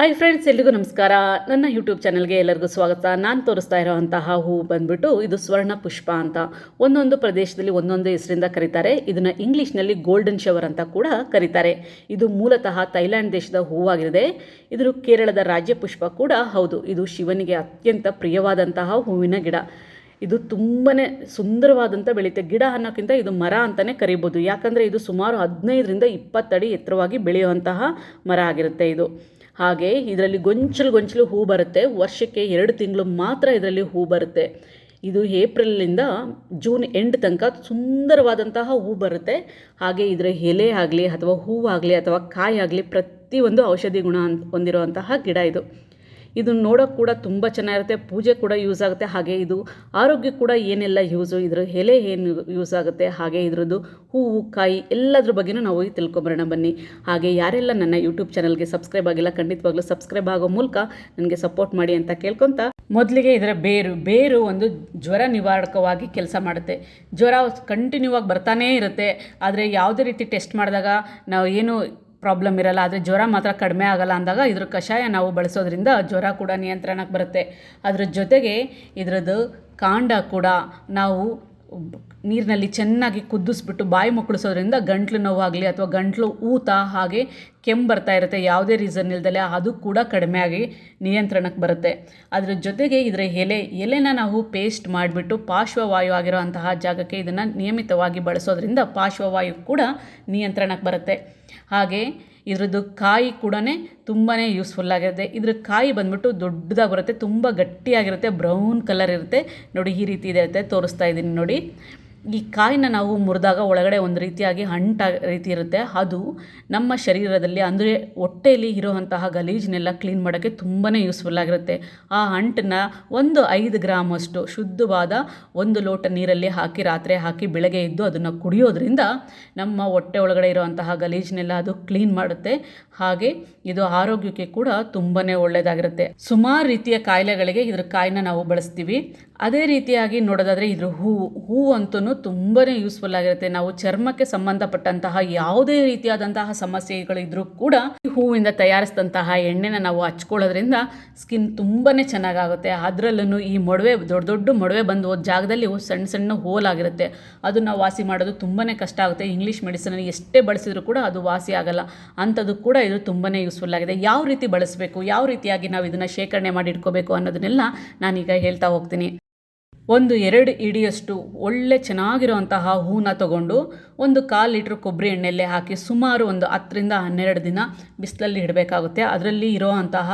Hi friends ಎಲ್ರಿಗೂ ನಮಸ್ಕಾರ. ನನ್ನ ಯೂಟ್ಯೂಬ್ ಚಾನಲ್ಗೆ ಎಲ್ಲರಿಗೂ ಸ್ವಾಗತ. ನಾನು ತೋರಿಸ್ತಾ ಇರೋವಂತಹ ಹೂವು ಬಂದ್ಬಿಟ್ಟು ಇದು ಸ್ವರ್ಣ ಪುಷ್ಪ ಅಂತ. ಒಂದೊಂದು ಪ್ರದೇಶದಲ್ಲಿ ಒಂದೊಂದು ಹೆಸರಿಂದ ಕರೀತಾರೆ. ಇದನ್ನು ಇಂಗ್ಲೀಷ್ನಲ್ಲಿ ಗೋಲ್ಡನ್ ಶವರ್ ಅಂತ ಕೂಡ ಕರೀತಾರೆ. ಇದು ಮೂಲತಃ ಥೈಲ್ಯಾಂಡ್ ದೇಶದ ಹೂವಾಗಿದೆ ಇದು ಕೇರಳದ ರಾಜ್ಯ ಪುಷ್ಪ ಕೂಡ ಹೌದು. ಇದು ಶಿವನಿಗೆ ಅತ್ಯಂತ ಪ್ರಿಯವಾದಂತಹ ಹೂವಿನ ಗಿಡ. ಇದು ತುಂಬಾ ಸುಂದರವಾದಂಥ ಬೆಳೆಯುತ್ತೆ. ಗಿಡ ಅನ್ನೋಕ್ಕಿಂತ ಇದು ಮರ ಅಂತಲೇ ಕರಿಬೋದು. ಯಾಕಂದರೆ ಇದು ಸುಮಾರು ಹದಿನೈದರಿಂದ ಇಪ್ಪತ್ತಡಿ ಎತ್ತರವಾಗಿ ಬೆಳೆಯುವಂತಹ ಮರ ಆಗಿರುತ್ತೆ ಇದು. ಹಾಗೆ ಇದರಲ್ಲಿ ಗೊಂಚಲು ಗೊಂಚಲು ಹೂ ಬರುತ್ತೆ. ವರ್ಷಕ್ಕೆ ಎರಡು ತಿಂಗಳು ಮಾತ್ರ ಇದರಲ್ಲಿ ಹೂ ಬರುತ್ತೆ. ಇದು ಏಪ್ರಿಲಿಂದ ಜೂನ್ ಎಂಡ್ ತನಕ ಸುಂದರವಾದಂತಹ ಹೂ ಬರುತ್ತೆ. ಹಾಗೆ ಇದರ ಎಲೆ ಆಗಲಿ ಅಥವಾ ಹೂವಾಗಲಿ ಅಥವಾ ಕಾಯಿ ಆಗಲಿ ಪ್ರತಿಯೊಂದು ಔಷಧಿ ಗುಣ ಹೊಂದಿರುವಂತಹ ಗಿಡ ಇದು. ಇದು ನೋಡೋಕೆ ಕೂಡ ತುಂಬ ಚೆನ್ನಾಗಿರುತ್ತೆ. ಪೂಜೆ ಕೂಡ ಯೂಸ್ ಆಗುತ್ತೆ. ಹಾಗೆ ಇದು ಆರೋಗ್ಯ ಕೂಡ ಏನೆಲ್ಲ ಯೂಸು ಇದ್ರ, ಎಲೆ ಏನು ಯೂಸ್ ಆಗುತ್ತೆ, ಹಾಗೆ ಇದರದ್ದು ಹೂವು, ಕಾಯಿ ಎಲ್ಲದ್ರ ಬಗ್ಗೆನೂ ನಾವು ಹೋಗಿ ತಿಳ್ಕೊಂಬರೋಣ ಬನ್ನಿ. ಹಾಗೆ ಯಾರೆಲ್ಲ ನನ್ನ ಯೂಟ್ಯೂಬ್ ಚಾನಲ್ಗೆ ಸಬ್ಸ್ಕ್ರೈಬ್ ಆಗಿಲ್ಲ, ಖಂಡಿತವಾಗ್ಲೂ ಸಬ್ಸ್ಕ್ರೈಬ್ ಆಗೋ ಮೂಲಕ ನನಗೆ ಸಪೋರ್ಟ್ ಮಾಡಿ ಅಂತ ಕೇಳ್ಕೊತ ಮೊದಲಿಗೆ ಇದರ ಬೇರು ಬೇರು ಒಂದು ಜ್ವರ ನಿವಾರಕವಾಗಿ ಕೆಲಸ ಮಾಡುತ್ತೆ. ಜ್ವರ ಕಂಟಿನ್ಯೂ ಆಗಿ ಬರ್ತಾನೇ ಇರುತ್ತೆ. ಆದರೆ ಯಾವುದೇ ರೀತಿ ಟೆಸ್ಟ್ ಮಾಡಿದಾಗ ನಾವು ಏನು ಪ್ರಾಬ್ಲಮ್ ಇರಲ್ಲ, ಆದರೆ ಜ್ವರ ಮಾತ್ರ ಕಡಿಮೆ ಆಗಲ್ಲ ಅಂದಾಗ ಇದ್ರ ಕಷಾಯ ನಾವು ಬಳಸೋದ್ರಿಂದ ಜ್ವರ ಕೂಡ ನಿಯಂತ್ರಣಕ್ಕೆ ಬರುತ್ತೆ. ಅದ್ರ ಜೊತೆಗೆ ಇದರದ್ದು ಕಾಂಡ ಕೂಡ ನಾವು ನೀರಿನಲ್ಲಿ ಚೆನ್ನಾಗಿ ಕುದಿಸ್ಬಿಟ್ಟು ಬಾಯಿ ಮುಕ್ಕಳಿಸೋದ್ರಿಂದ ಗಂಟ್ಲು ನೋವಾಗಲಿ ಅಥವಾ ಗಂಟ್ಲು ಊತ ಹಾಗೆ ಕೆಮ್ಮು ಬರ್ತಾ ಇರುತ್ತೆ, ಯಾವುದೇ ರೀಸನ್ ಇಲ್ದಲೆ ಅದು ಕೂಡ ಕಡಿಮೆ ಆಗಿ ನಿಯಂತ್ರಣಕ್ಕೆ ಬರುತ್ತೆ. ಅದರ ಜೊತೆಗೆ ಇದರ ಎಲೆ, ಎಲೆನ ನಾವು ಪೇಸ್ಟ್ ಮಾಡಿಬಿಟ್ಟು ಪಾರ್ಶ್ವವಾಯು ಆಗಿರೋ ಜಾಗಕ್ಕೆ ಇದನ್ನು ನಿಯಮಿತವಾಗಿ ಬಳಸೋದ್ರಿಂದ ಪಾರ್ಶ್ವವಾಯು ಕೂಡ ನಿಯಂತ್ರಣಕ್ಕೆ ಬರುತ್ತೆ. ಹಾಗೆ ಇದ್ರದ್ದು ಕಾಯಿ ಕೂಡ ತುಂಬಾ ಯೂಸ್ಫುಲ್ ಆಗಿರುತ್ತೆ. ಇದ್ರ ಕಾಯಿ ಬಂದ್ಬಿಟ್ಟು ದೊಡ್ಡದಾಗಿ ಬರುತ್ತೆ, ತುಂಬ ಗಟ್ಟಿಯಾಗಿರುತ್ತೆ ಬ್ರೌನ್ ಕಲರ್ ಇರುತ್ತೆ. ನೋಡಿ ಈ ರೀತಿ ಇರುತ್ತೆ ತೋರಿಸ್ತಾ ಇದ್ದೀನಿ ನೋಡಿ. ಈ ಕಾಯಿನ ನಾವು ಮುರಿದಾಗ ಒಳಗಡೆ ಒಂದು ರೀತಿಯಾಗಿ ಹಂಟ ರೀತಿ ಇರುತ್ತೆ. ಅದು ನಮ್ಮ ಶರೀರದಲ್ಲಿ ಅಂದರೆ ಹೊಟ್ಟೆಯಲ್ಲಿ ಇರೋವಂತಹ ಗಲೀಜನ್ನೆಲ್ಲ ಕ್ಲೀನ್ ಮಾಡೋಕ್ಕೆ ತುಂಬಾ ಯೂಸ್ಫುಲ್ ಆಗಿರುತ್ತೆ. ಆ ಹಂಟನ್ನ ಒಂದು ಐದು ಗ್ರಾಮ್ ಅಷ್ಟು ಶುದ್ಧವಾದ ಒಂದು ಲೋಟ ನೀರಲ್ಲಿ ಹಾಕಿ ರಾತ್ರಿ ಹಾಕಿ ಬೆಳಗ್ಗೆ ಎದ್ದು ಅದನ್ನು ಕುಡಿಯೋದ್ರಿಂದ ನಮ್ಮ ಹೊಟ್ಟೆ ಒಳಗಡೆ ಇರುವಂತಹ ಗಲೀಜನ್ನೆಲ್ಲ ಅದು ಕ್ಲೀನ್ ಮಾಡುತ್ತೆ. ಹಾಗೆ ಇದು ಆರೋಗ್ಯಕ್ಕೆ ಕೂಡ ತುಂಬಾ ಒಳ್ಳೆಯದಾಗಿರುತ್ತೆ ಸುಮಾರು ರೀತಿಯ ಕಾಯಿಲೆಗಳಿಗೆ ಇದ್ರ ಕಾಯಿನ ನಾವು ಬಳಸ್ತೀವಿ. ಅದೇ ರೀತಿಯಾಗಿ ನೋಡೋದಾದರೆ ಇದ್ರ ಹೂವು ಹೂವು ಅಂತೂ ತುಂಬಾ ಯೂಸ್ಫುಲ್ ಆಗಿರುತ್ತೆ. ನಾವು ಚರ್ಮಕ್ಕೆ ಸಂಬಂಧಪಟ್ಟಂತಹ ಯಾವುದೇ ರೀತಿಯಾದಂತಹ ಸಮಸ್ಯೆಗಳಿದ್ರೂ ಕೂಡ ಹೂವಿಂದ ತಯಾರಿಸಿದಂತಹ ಎಣ್ಣೆನ ನಾವು ಹಚ್ಕೊಳ್ಳೋದ್ರಿಂದ ಸ್ಕಿನ್ ತುಂಬಾ ಚೆನ್ನಾಗಾಗುತ್ತೆ. ಅದರಲ್ಲೂ ಈ ಮೊಡವೆ, ದೊಡ್ಡ ದೊಡ್ಡ ಮೊಡವೆ ಬಂದು ಹೋದ ಜಾಗದಲ್ಲಿ ಸಣ್ಣ ಸಣ್ಣ ಹೋಲ್ ಆಗಿರುತ್ತೆ. ಅದನ್ನು ವಾಸಿ ಮಾಡೋದು ತುಂಬಾ ಕಷ್ಟ ಆಗುತ್ತೆ. ಇಂಗ್ಲೀಷ್ ಮೆಡಿಸಿನಲ್ಲಿ ಎಷ್ಟೇ ಬಳಸಿದ್ರು ಕೂಡ ಅದು ವಾಸಿ ಆಗಲ್ಲ. ಅಂಥದ್ದು ಕೂಡ ಇದು ತುಂಬಾ ಯೂಸ್ಫುಲ್ ಆಗಿದೆ. ಯಾವ ರೀತಿ ಬಳಸಬೇಕು, ಯಾವ ರೀತಿಯಾಗಿ ನಾವು ಇದನ್ನು ಶೇಖರಣೆ ಮಾಡಿ ಇಟ್ಕೋಬೇಕು ಅನ್ನೋದನ್ನೆಲ್ಲ ನಾನೀಗ ಹೇಳ್ತಾ ಹೋಗ್ತೀನಿ. ಒಂದು ಎರಡು ಇಡಿಯಷ್ಟು ಒಳ್ಳೆ ಚೆನ್ನಾಗಿರುವಂತಹ ಹೂನ ತಗೊಂಡು ಒಂದು ಕಾಲು ಲೀಟ್ರ್ ಕೊಬ್ಬರಿ ಎಣ್ಣೆಯಲ್ಲೇ ಹಾಕಿ ಸುಮಾರು ಒಂದು ಹತ್ತರಿಂದ ಹನ್ನೆರಡು ದಿನ ಬಿಸಿಲಲ್ಲಿ ಇಡಬೇಕಾಗುತ್ತೆ. ಅದರಲ್ಲಿ ಇರೋವಂತಹ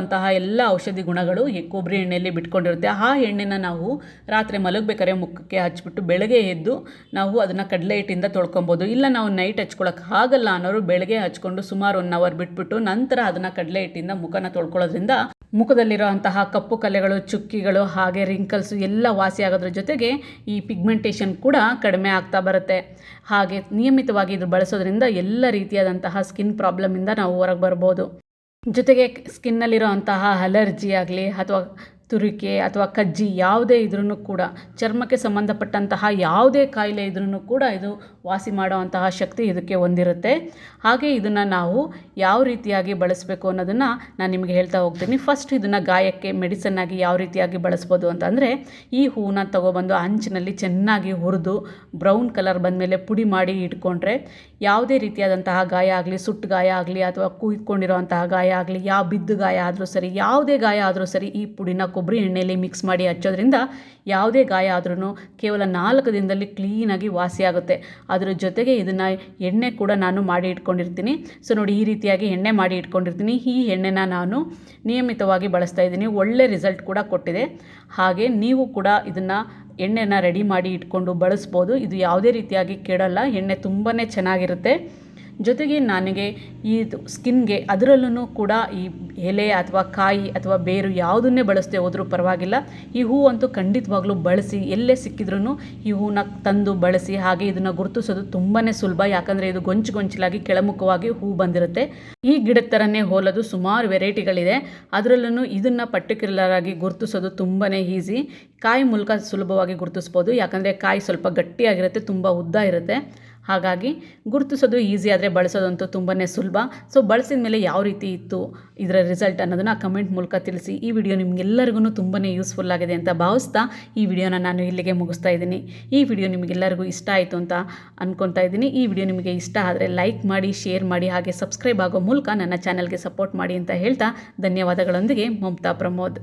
ಅಂತಹ ಎಲ್ಲ ಔಷಧಿ ಗುಣಗಳು ಈ ಕೊಬ್ಬರಿ ಎಣ್ಣೆಯಲ್ಲಿ ಬಿಟ್ಕೊಂಡಿರುತ್ತೆ. ಆ ಎಣ್ಣೆನ ನಾವು ರಾತ್ರಿ ಮಲಗಬೇಕಾದ್ರೆ ಮುಖಕ್ಕೆ ಹಚ್ಬಿಟ್ಟು ಬೆಳಗ್ಗೆ ಎದ್ದು ನಾವು ಅದನ್ನು ಕಡಲೆ ಹಿಟ್ಟಿಂದ ತೊಳ್ಕೊಬೋದು. ಇಲ್ಲ ನಾವು ನೈಟ್ ಹಚ್ಕೊಳಕ್ಕೆ ಆಗಲ್ಲ ಅನ್ನೋರು ಬೆಳಗ್ಗೆ ಹಚ್ಕೊಂಡು ಸುಮಾರು ಒನ್ ಅವರ್ ಬಿಟ್ಬಿಟ್ಟು ನಂತರ ಅದನ್ನು ಕಡಲೆ ಹಿಟ್ಟಿಂದ ಮುಖನ ತೊಳ್ಕೊಳ್ಳೋದ್ರಿಂದ ಮುಖದಲ್ಲಿರುವಂತಹ ಕಪ್ಪು ಕಲೆಗಳು, ಚುಕ್ಕಿಗಳು, ಹಾಗೆ ರಿಂಕಲ್ಸು ಎಲ್ಲ ವಾಸಿ ಆಗೋದ್ರ ಜೊತೆಗೆ ಈ ಪಿಗ್ಮೆಂಟೇಷನ್ ಕೂಡ ಕಡಿಮೆ ಆಗ್ತಾ ಬರುತ್ತೆ. ಹಾಗೆ ನಿಯಮಿತವಾಗಿ ಇದು ಬಳಸೋದ್ರಿಂದ ಎಲ್ಲ ರೀತಿಯಾದಂತಹ ಸ್ಕಿನ್ ಪ್ರಾಬ್ಲಮಿಂದ ನಾವು ಹೊರಗೆ ಬರ್ಬೋದು. ಜೊತೆಗೆ ಸ್ಕಿನ್ನಲ್ಲಿರೋ ಅಂತಹ ಅಲರ್ಜಿ ಆಗಲಿ ಅಥವಾ ತುರಿಕೆ ಅಥವಾ ಕಜ್ಜಿ ಯಾವುದೇ ಇದ್ರೂ ಕೂಡ ಚರ್ಮಕ್ಕೆ ಸಂಬಂಧಪಟ್ಟಂತಹ ಯಾವುದೇ ಕಾಯಿಲೆ ಇದ್ರೂ ಕೂಡ ಇದು ವಾಸಿ ಮಾಡುವಂತಹ ಶಕ್ತಿ ಇದಕ್ಕೆ ಹೊಂದಿರುತ್ತೆ. ಹಾಗೆ ಇದನ್ನು ನಾವು ಯಾವ ರೀತಿಯಾಗಿ ಬಳಸಬೇಕು ಅನ್ನೋದನ್ನು ನಾನು ನಿಮಗೆ ಹೇಳ್ತಾ ಹೋಗ್ತೀನಿ. ಫಸ್ಟ್ ಇದನ್ನು ಗಾಯಕ್ಕೆ ಮೆಡಿಸನ್ನಾಗಿ ಯಾವ ರೀತಿಯಾಗಿ ಬಳಸ್ಬೋದು ಅಂತಂದರೆ ಈ ಹೂವನ್ನ ತಗೊಬಂದು ಅಂಚಿನಲ್ಲಿ ಚೆನ್ನಾಗಿ ಹುರಿದು ಬ್ರೌನ್ ಕಲರ್ ಬಂದಮೇಲೆ ಪುಡಿ ಮಾಡಿ ಇಟ್ಕೊಂಡ್ರೆ ಯಾವುದೇ ರೀತಿಯಾದಂತಹ ಗಾಯ ಆಗಲಿ, ಸುಟ್ಟು ಗಾಯ ಆಗಲಿ ಅಥವಾ ಕುಯ್ಕೊಂಡಿರುವಂತಹ ಗಾಯ ಆಗಲಿ, ಯಾವ ಬಿದ್ದು ಗಾಯ ಆದರೂ ಸರಿ, ಯಾವುದೇ ಗಾಯ ಆದರೂ ಸರಿ ಈ ಪುಡಿನ ಕೊಬ್ಬರಿ ಎಣ್ಣೆಯಲ್ಲಿ ಮಿಕ್ಸ್ ಮಾಡಿ ಹಚ್ಚೋದ್ರಿಂದ ಯಾವುದೇ ಗಾಯ ಆದ್ರೂ ಕೇವಲ ನಾಲ್ಕು ದಿನದಲ್ಲಿ ಕ್ಲೀನಾಗಿ ವಾಸಿಯಾಗುತ್ತೆ ಅದರ ಜೊತೆಗೆ ಇದನ್ನು ಎಣ್ಣೆ ಕೂಡ ನಾನು ಮಾಡಿ ಇಟ್ಕೊಂಡಿರ್ತೀನಿ. ಸೊ ನೋಡಿ ಈ ರೀತಿಯಾಗಿ ಎಣ್ಣೆ ಮಾಡಿ ಇಟ್ಕೊಂಡಿರ್ತೀನಿ. ಈ ಎಣ್ಣೆನ ನಾನು ನಿಯಮಿತವಾಗಿ ಬಳಸ್ತಾ ಇದ್ದೀನಿ. ಒಳ್ಳೆ ರಿಸಲ್ಟ್ ಕೂಡ ಕೊಟ್ಟಿದೆ. ಹಾಗೆ ನೀವು ಕೂಡ ಇದನ್ನು ಎಣ್ಣೆನ ರೆಡಿ ಮಾಡಿ ಇಟ್ಕೊಂಡು ಬಳಸ್ಬೋದು. ಇದು ಯಾವುದೇ ರೀತಿಯಾಗಿ ಕೆಡಲ್ಲ. ಎಣ್ಣೆ ತುಂಬಾ ಚೆನ್ನಾಗಿರುತ್ತೆ. ಜೊತೆಗೆ ನನಗೆ ಈ ಸ್ಕಿನ್ಗೆ ಅದರಲ್ಲೂ ಕೂಡ ಈ ಎಲೆ ಅಥವಾ ಕಾಯಿ ಅಥವಾ ಬೇರು ಯಾವುದನ್ನೇ ಬಳಸದೆ ಹೋದರೂ ಪರವಾಗಿಲ್ಲ. ಈ ಹೂ ಅಂತೂ ಖಂಡಿತವಾಗ್ಲೂ ಬಳಸಿ, ಎಲ್ಲೇ ಸಿಕ್ಕಿದ್ರೂ ಈ ಹೂವನ್ನ ತಂದು ಬಳಸಿ, ಹಾಗೆ ಇದನ್ನು ಗುರುತಿಸೋದು ತುಂಬಾ ಸುಲಭ. ಯಾಕಂದರೆ ಇದು ಗೊಂಚು ಗೊಂಚಲಾಗಿ ಕೆಳಮುಖವಾಗಿ ಹೂ ಬಂದಿರುತ್ತೆ. ಈ ಗಿಡದ ಥರನೇ ಹೋಲೋದು ಸುಮಾರು ವೆರೈಟಿಗಳಿದೆ. ಅದರಲ್ಲೂ ಇದನ್ನು ಪರ್ಟಿಕ್ಯುಲರ್ ಆಗಿ ಗುರುತಿಸೋದು ತುಂಬಾ ಈಸಿ. ಕಾಯಿ ಮೂಲಕ ಸುಲಭವಾಗಿ ಗುರುತಿಸ್ಬೋದು. ಯಾಕಂದರೆ ಕಾಯಿ ಸ್ವಲ್ಪ ಗಟ್ಟಿಯಾಗಿರುತ್ತೆ, ತುಂಬ ಉದ್ದ ಇರುತ್ತೆ. ಹಾಗಾಗಿ ಗುರುತಿಸೋದು ಈಸಿ ಆದರೆ ಬಳಸೋದಂತೂ ತುಂಬಾ ಸುಲಭ. ಸೊ ಬಳಸಿದ ಮೇಲೆ ಯಾವ ರೀತಿ ಇತ್ತು ಇದರ ರಿಸಲ್ಟ್ ಅನ್ನೋದನ್ನು ಕಮೆಂಟ್ ಮೂಲಕ ತಿಳಿಸಿ. ಈ ವಿಡಿಯೋ ನಿಮಗೆಲ್ಲರಿಗೂ ತುಂಬಾ ಯೂಸ್ಫುಲ್ ಆಗಿದೆ ಅಂತ ಭಾವಿಸ್ತಾ ಈ ವಿಡಿಯೋನ ನಾನು ಇಲ್ಲಿಗೆ ಮುಗಿಸ್ತಾ ಇದ್ದೀನಿ. ಈ ವಿಡಿಯೋ ನಿಮಗೆಲ್ಲರಿಗೂ ಇಷ್ಟ ಆಯಿತು ಅಂತ ಅಂದ್ಕೊತಾ ಇದ್ದೀನಿ. ಈ ವಿಡಿಯೋ ನಿಮಗೆ ಇಷ್ಟ ಆದರೆ ಲೈಕ್ ಮಾಡಿ ಶೇರ್ ಮಾಡಿ, ಹಾಗೆ ಸಬ್ಸ್ಕ್ರೈಬ್ ಆಗೋ ಮೂಲಕ ನನ್ನ ಚಾನಲ್ಗೆ ಸಪೋರ್ಟ್ ಮಾಡಿ ಅಂತ ಹೇಳ್ತಾ ಧನ್ಯವಾದಗಳೊಂದಿಗೆ. ಮಮತಾ ಪ್ರಮೋದ್.